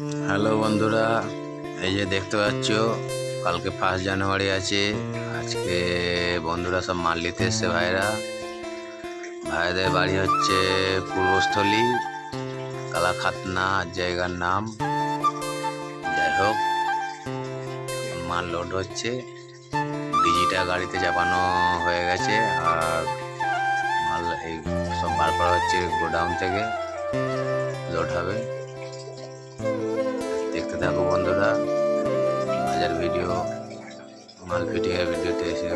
Hello বন্ধুরা, এই যে দেখতে পাচ্ছ, কালকে ফার্স্ট জানুয়ারি আছে, আজকে বন্ধুরা সব মাল নিতে এসছে ভাইরা ভাইদের বাড়ি হচ্ছে পূর্বস্থলী কালাখাতনা জায়গার নাম। যাই হোক, মাল লোড হচ্ছে ডিজিটা গাড়িতে চাপানো হয়ে গেছে, আর মাল এই সব বার করা হচ্ছে গোডাউন থেকে লোড হবে। থাকো বন্ধুরা বাজার ভিডিও মাল ফিটিংয়ের ভিডিওতে এসে